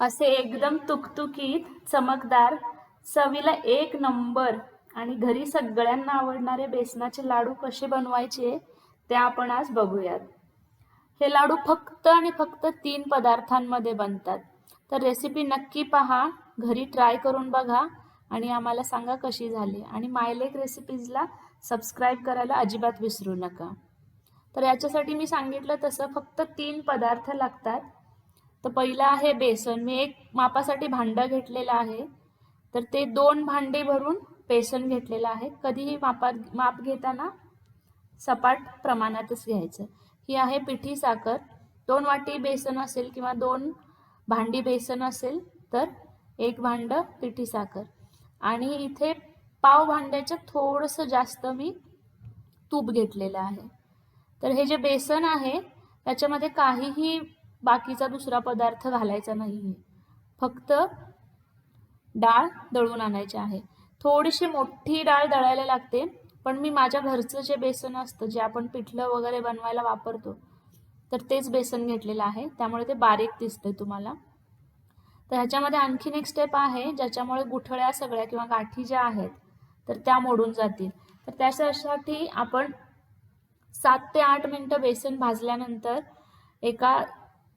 असे एकदम तुकतुकीत चमकदार चवीला एक नंबर आणि घरी सगळ्यांना आवडणारे बेसनाचे लाडू कसे बनवायचे ते आपण आज बघूयात. हे लाडू फक्त आणि फक्त तीन पदार्थांमध्ये बनतात. तर रेसिपी नक्की पहा घरी ट्राय करून बघा आणि आम्हाला सांगा कशी झाली. आणि मायलेक रेसिपीजला सबस्क्राईब करायला अजिबात विसरू नका. तर याच्यासाठी मी सांगितलं तसं फक्त तीन पदार्थ लागतात. तर पहिलं आहे बेसन. मी एक मापासाठी भांडं घेतलेलं आहे. तर ते दोन भांडे भरून बेसन घेतलेलं आहे. कधीही मापात माप घेताना सपाट प्रमाणातच घ्यायचं. ही आहे पिठी साखर. दोन वाटी बेसन असेल किंवा दोन भांडी बेसन असेल तर एक भांडं पिठी साखर. आणि इथे पाव भांड्याचं थोडंसं जास्त मी तूप घेतलेलं आहे. तर हे जे बेसन आहे त्याच्यामध्ये काहीही बाकीचा दुसरा पदार्थ घालायचा नाही आहे फक्त डाळ दळून आणायची आहे. थोडीशी मोठी डाळ दळायला लागते पण मी माझ्या घरचं जे बेसन असतं जे आपण पिठलं वगैरे बनवायला वापरतो तर तेच बेसन घेतलेलं आहे. त्यामुळे ते बारीक दिसतंय तुम्हाला. तर ह्याच्यामध्ये आणखीन एक स्टेप आहे ज्याच्यामुळे गुठळ्या सगळ्या किंवा गाठी ज्या आहेत तर त्या मोडून जातील. तर त्याच्यासाठी आपण सात ते आठ मिनटं बेसन भाजल्यानंतर एका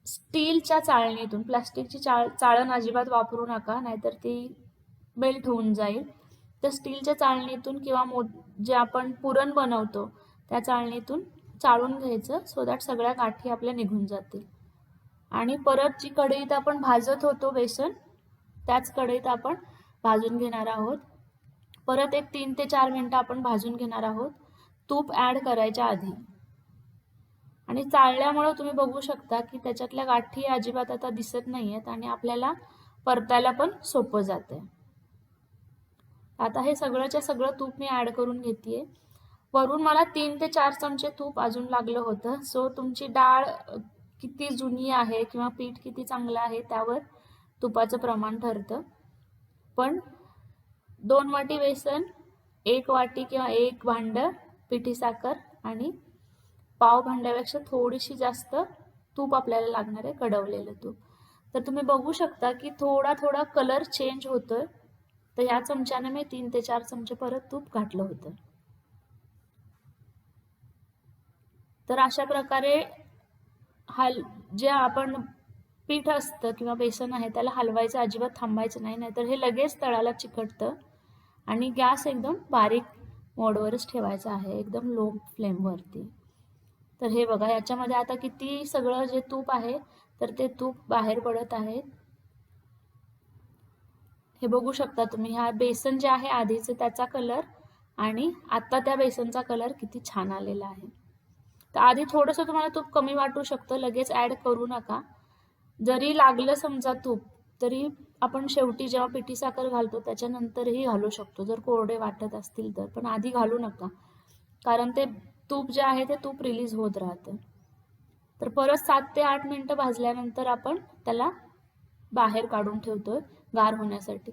स्टीलच्या चाळणीतून प्लास्टिकची चाळ चाळण अजिबात वापरू नका नाहीतर ती बेल्ट होऊन जाईल. तर स्टीलच्या चाळणीतून किंवा मो जे आपण पुरण बनवतो त्या चाळणीतून चाळून घ्यायचं सो दॅट सगळ्या गाठी आपल्या निघून जातील. आणि परत जी कढईत आपण भाजत होतो बेसन त्याच कढईत आपण भाजून घेणार आहोत. परत एक तीन ते चार मिनटं आपण भाजून घेणार आहोत. तूप ॲड करायच्या आधी. आणि चाळल्यामुळं तुम्ही बघू शकता की त्याच्यातल्या गाठी अजिबात आता दिसत नाही आहेत आणि आपल्याला परतायला पण सोपं जातं आहे आता हे सगळंच्या सगळं तूप मी ॲड करून घेते वरून मला तीन ते चार चमचे तूप अजून लागलं होतं. सो तुमची डाळ किती जुनी आहे किंवा पीठ किती चांगलं आहे त्यावर तुपाचं प्रमाण ठरतं. पण दोन वाटी बेसन एक वाटी किंवा एक भांडं पिठी साखर आणि पावभांड्यापेक्षा थोडीशी जास्त तूप आपल्याला लागणार आहे कडवलेलं तूप. तर तुम्ही बघू शकता की थोडा थोडा कलर चेंज होतोय. तर ह्या चमच्याने मी तीन ते चार चमचे परत तूप घातलं होतं. तर अशा प्रकारे हल जे आपण पीठ असतं किंवा बेसन आहे त्याला हलवायचं अजिबात थांबायचं नाही नाहीतर हे लगेच तळाला चिकटतं आणि गॅस एकदम बारीक मोडवरच ठेवायचा आहे एकदम लो फ्लेमवरती तर हे बघा याच्यामध्ये आता किती सगळं जे तूप आहे तर ते तूप बाहेर पडत आहे. हे बघू शकता तुम्ही हा बेसन जे आहे आधीचे त्याचा कलर आणि आत्ता त्या बेसनचा कलर किती छान आलेला आहे. तर आधी थोडंसं तुम्हाला तूप कमी वाटू शकतं लगेच ॲड करू नका. जरी लागलं समजा तूप तरी आपण शेवटी जेव्हा पिठी साखर घालतो त्याच्यानंतरही घालू शकतो. जर कोरडे वाटत असतील तर पण आधी घालू नका. कारण ते तूप जे आहे ते तूप रिलीज होत राहतं. तर परत सात ते आठ मिनटं भाजल्यानंतर आपण त्याला बाहेर काढून ठेवतो गार होण्यासाठी.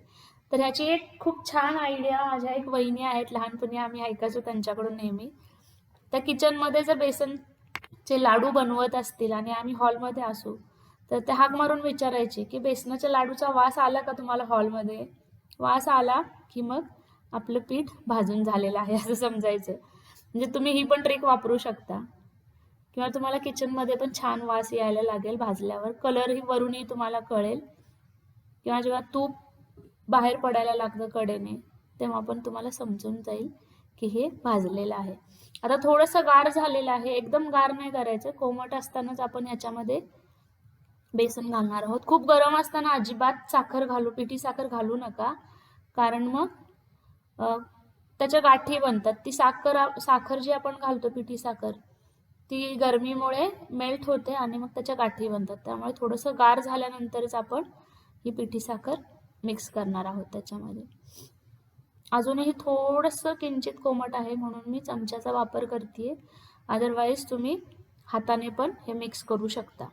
तर ह्याची एक खूप छान आयडिया माझ्या एक वहिनी आहेत लहानपणी आम्ही ऐकायचो त्यांच्याकडून नेहमी. त्या किचनमध्ये जर बेसनचे लाडू बनवत असतील आणि आम्ही हॉलमध्ये असू तर ते हाक मारून विचारायचे की बेसनाच्या लाडूचा वास आला का तुम्हाला हॉलमध्ये वास आला की मग आपलं पीठ भाजून झालेलं आहे असं समजायचं. म्हणजे तुम्ही ही पण ट्रिक वापरू शकता. किंवा तुम्हाला किचनमध्ये पण छान वास यायला लागेल भाजल्यावर. कलरही वरूनही तुम्हाला कळेल. किंवा जेव्हा तूप बाहेर पडायला लागतं कडेने तेव्हा पण तुम्हाला समजून जाईल की हे भाजलेलं आहे. आता थोडंसं गार झालेलं आहे. एकदम गार नाही करायचं. कोमट असतानाच आपण ह्याच्यामध्ये बेसन घालणार आहोत. खूप गरम असताना अजिबात साखर घालू पिठी साखर घालू नका. कारण मग त्याच्या गाठी बनतात. ती साखर साखर जी आपण घालतो पिठी साखर ती गरमीमुळे मेल्ट होते आणि मग त्याच्या गाठी बनतात. त्यामुळे थोडंसं गार झाल्यानंतरच आपण ही पिठी साखर मिक्स करणार आहोत त्याच्यामध्ये. अजूनही थोडंसं किंचित कोमट आहे म्हणून मी चमच्याचा वापर करते अदरवाईज तुम्ही हाताने पण हे मिक्स करू शकता.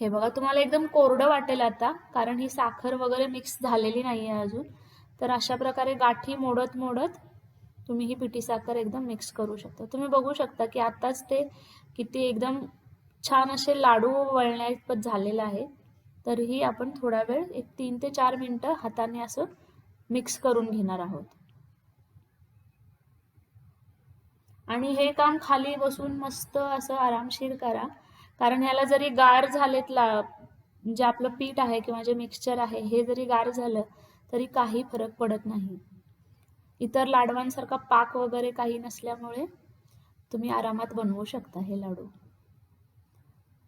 हे बघा तुम्हाला एकदम कोरडं वाटेल आता कारण ही साखर वगैरे मिक्स झालेली नाही आहे अजून. तर अशा प्रकारे गाठी मोडत मोडत तुम्ही ही पिठी साखर एकदम मिक्स करू शकता. तुम्ही बघू शकता की आत्ताच ते किती एकदम छान असे लाडू वळण्यापत झालेलं आहे. तरीही आपण थोडा वेळ एक तीन ते चार मिनटं हाताने असं मिक्स करून घेणार आहोत. आणि हे काम खाली बसून मस्त असं आरामशीर करा. कारण ह्याला जरी गार झालेत ला जे आपलं पीठ आहे किंवा जे मिक्सचर आहे हे जरी गार झालं तरी काही फरक पडत नाही. इतर लाडवांसारखा पाक वगैरे काही नसल्यामुळे तुम्ही आरामात बनवू शकता हे लाडू.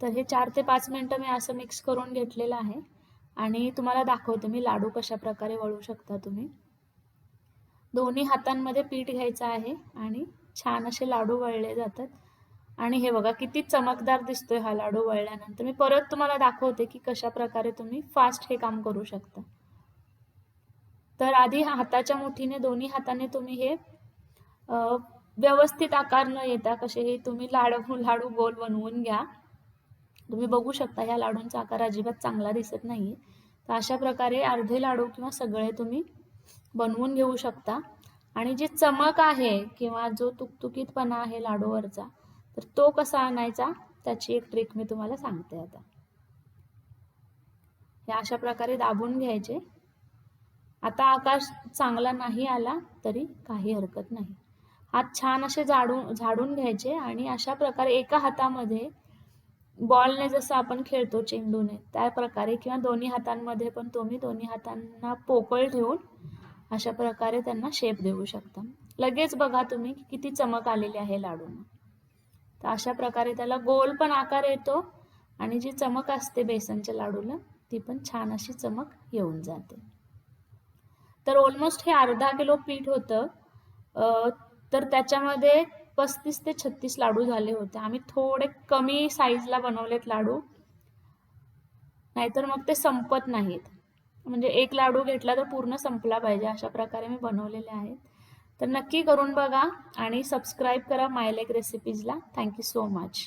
तर हे चार ते पाच मिनटं मी असं मिक्स करून घेतलेलं आहे आणि तुम्हाला दाखवते मी लाडू कशा प्रकारे वळू शकता तुम्ही. दोन्ही हातांमध्ये पीठ घ्यायचं आहे आणि छान असे लाडू वळले जातात. आणि हे बघा किती चमकदार दिसतोय हा लाडू वळल्यानंतर. मी परत तुम्हाला दाखवते की कशा प्रकारे तुम्ही फास्ट हे काम करू शकता. तर आधी हाताच्या मुठीने दोन्ही हाताने तुम्ही हे व्यवस्थित आकार न येता कसेही तुम्ही लाडू लाडू गोल बनवून घ्या. तुम्ही बघू शकता ह्या लाडूंचा आकार अजिबात चांगला दिसत नाही तर अशा प्रकारे अर्धे लाडू किंवा सगळे तुम्ही बनवून घेऊ शकता. आणि जी चमक आहे किंवा जो तुकतुकीतपणा आहे लाडूवरचा तर तो कसा आणायचा त्याची एक ट्रिक मी तुम्हाला सांगते आता. हे अशा प्रकारे दाबून घ्यायचे. आता आकाश चांगला नाही आला तरी काही हरकत नाही. हात छान असे झाडून झाडून घ्यायचे आणि अशा प्रकारे एका हातामध्ये बॉलने जसं आपण खेळतो चेंडूने त्या प्रकारे किंवा दोन्ही हातांमध्ये पण तुम्ही दोन्ही हातांना पोकळ ठेवून अशा प्रकारे त्यांना शेप देऊ शकता. लगेच बघा तुम्ही किती चमक आलेली आहे लाडूंना. तर अशा प्रकारे त्याला गोल पण आकार येतो आणि जी चमक असते बेसनच्या लाडूला ती पण छान अशी चमक येऊन जाते. तर ऑलमोस्ट हे अर्धा किलो पीठ होतं. तर त्याच्यामध्ये पस्तीस ते छत्तीस लाडू झाले होते. आम्ही थोडे कमी साईजला बनवलेत लाडू. नाहीतर मग ते संपत नाहीत. म्हणजे एक लाडू घेतला तर पूर्ण संपला पाहिजे अशा प्रकारे मी बनवलेले आहेत. तर नक्की करून बघा आणि सबस्क्राईब करा मायलेक रेसिपीजला थँक्यू सो मच